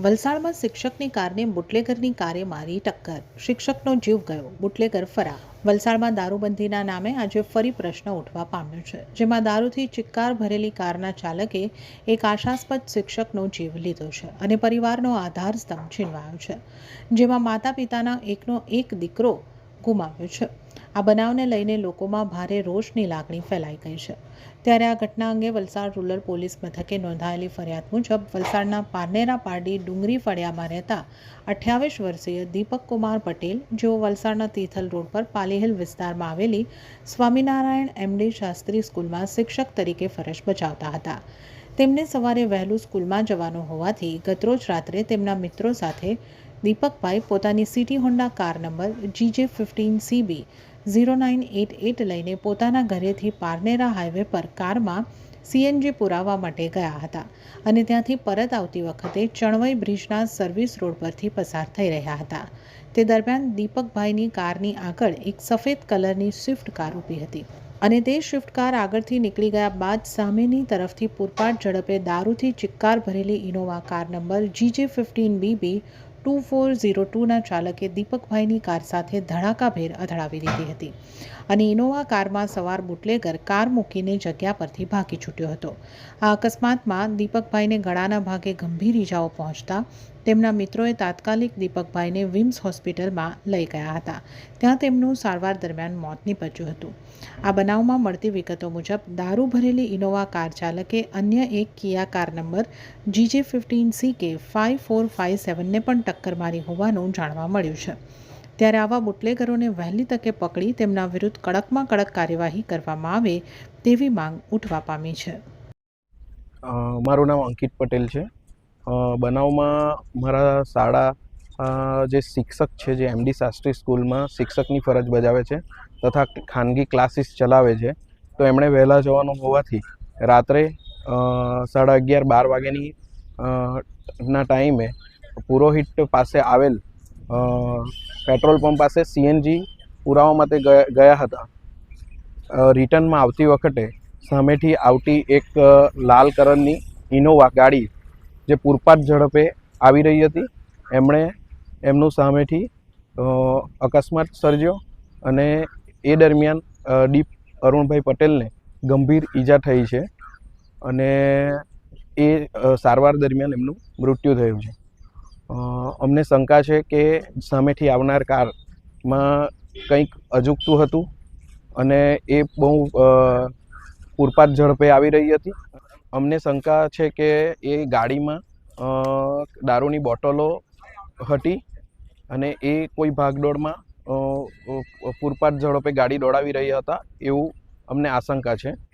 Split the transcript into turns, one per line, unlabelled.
વલસાડમાં શિક્ષકની કારને બુટલેગરની કારે મારી ટક્કર. શિક્ષકનો જીવ ગયો, બુટલેગર ફરા વલસાડમાં દારૂબંધીના નામે આજે ફરી પ્રશ્ન ઉઠવા પામ્યો છે, જેમાં દારૂથી ચિક્કાર ભરેલી કારના ચાલકે એક આશાસ્પદ શિક્ષકનો જીવ લીધો છે અને પરિવારનો આધાર સ્તંભ છીનવાયો છે, જેમાં માતા પિતાના એકનો એક દીકરો ગુમાવ્યો છે. આ બનાવને લઈને લોકોમાં ભારે રોષની લાગણી ફેલાઈ ગઈ છે. ત્યારે આ ઘટના અંગે વલસાડ રૂરલ પોલીસ મથકે નોંધાયેલી ફરિયાદ મુજબ વલસાડના પારનેરા પારડી ડુંગરી ફળિયામાં રહેતા અઠ્યાવીસ વર્ષીય દીપક કુમાર પટેલ, જેઓ વલસાડના તિથલ રોડ પર પાલીહિલ વિસ્તારમાં આવેલી સ્વામિનારાયણ એમડી શાસ્ત્રી સ્કૂલમાં શિક્ષક તરીકે ફરજ બજાવતા હતા. તેમને સવારે વહેલું સ્કૂલમાં જવાનું હોવાથી ગતરોજ રાત્રે તેમના મિત્રો સાથે દીપકભાઈ પોતાની City Honda car number GJ fifteen CB zero nine eight eight લઈને પોતાના ઘરેથી પારનેરા હાઈવે પર કારમાં સીએનજી પુરાવા માટે ગયા હતા અને ત્યાંથી પરત આવતી વખતે ચણવઈ બ્રિજના સર્વિસ રોડ પરથી પસાર થઈ રહ્યા હતા. તે દરમિયાન દીપકભાઈની કારની આગળ એક સફેદ કલરની સ્વિફ્ટ કાર ઊભી હતી અને તે સ્વિફ્ટ કાર આગળથી નીકળી ગયા બાદ સામેની તરફથી પૂરપાટ ઝડપે દારૂથી ચિક્કાર ભરેલી Innova car number GJ fifteen BB two four zero ટુના ચાલકે દીપકભાઈની કાર સાથે ધડાકાભેર અથડાવી દીધી હતી અને ઇનોવા કારમાં સવાર બુટલેગર કાર મૂકીને જગ્યા પરથી ભાગી છૂટ્યો હતો. આ અકસ્માતમાં દીપકભાઈને ગળાના ભાગે ગંભીર ઈજાઓ પહોંચતા તેમના મિત્રોએ તાત્કાલિક દીપકભાઈને વિમ્સ હોસ્પિટલમાં લઈ ગયા હતા. ત્યાં તેમનું સારવાર દરમિયાન મોત નીપજ્યું હતું. આ બનાવમાં મળતી વિગતો મુજબ, દારૂ ભરેલી ઇનોવા કાર ચાલકે અન્ય એક Kia car number GJ fifteen C K five four five સેવનને પણ ટક્કર મારી હોવાનું જાણવા મળ્યું છે. ત્યારે આવા બુટલેગરોને વહેલી તકે પકડી તેમના વિરુદ્ધ કડકમાં કડક કાર્યવાહી કરવામાં આવે તેવી માંગ ઉઠવા પામી છે.
મારું નામ અંકિત પટેલ છે. બનાવમાં મારા શાળા જે શિક્ષક છે, જે એમડી શાસ્ત્રી સ્કૂલમાં શિક્ષકની ફરજ બજાવે છે તથા ખાનગી ક્લાસીસ ચલાવે છે, તો એમણે વહેલા જવાનું હોવાથી રાત્રે સાડા અગિયાર બાર વાગ્યાની ના ટાઈમે પુરોહિત પાસે આવેલ પેટ્રોલ પંપ પાસે સીએનજી પુરાવા માટે ગયા હતા. રિટર્નમાં આવતી વખતે સામેથી આવતી એક લાલ કલરની ઇનોવા ગાડી જે પૂરપાટ ઝડપે આવી રહી હતી, એમણે એમનું સામેથી અકસ્માત સર્જ્યો અને એ દરમિયાન ડીપ અરુણભાઈ પટેલને ગંભીર ઈજા થઈ છે અને એ સારવાર દરમિયાન એમનું મૃત્યુ થયું છે. અમને શંકા છે કે સામેથી આવનાર કારમાં કંઈક અજુકતું હતું અને એ બહુ પૂરપાત ઝડપે આવી રહી હતી. અમને શંકા છે કે એ ગાડીમાં દારૂની બોટલો હતી અને એ કોઈ ભાગદોડમાં પૂરપાટ ઝડપે ગાડી દોડાવી રહ્યા હતા એવું અમને આશંકા છે.